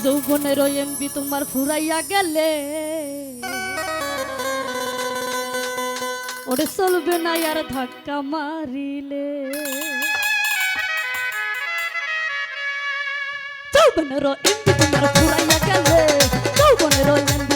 পনেরো এমবি তোমার ফুরাইয়া গেলে। ওরে চলবে না আর ধাক্কা মারিলে। চৌবনেরো এমবি তোমার ফুরাইয়া গেলে চৌবনেরো এমবি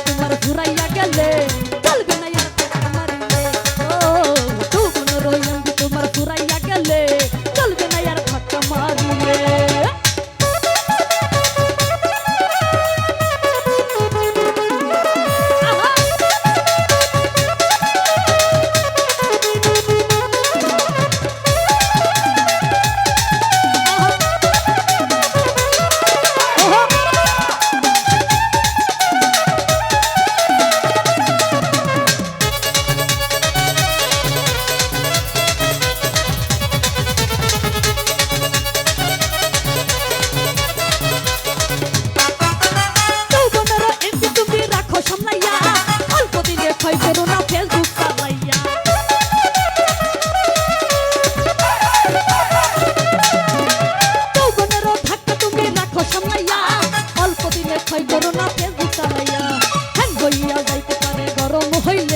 হইলে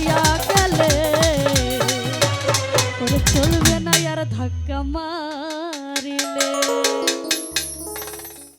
yeah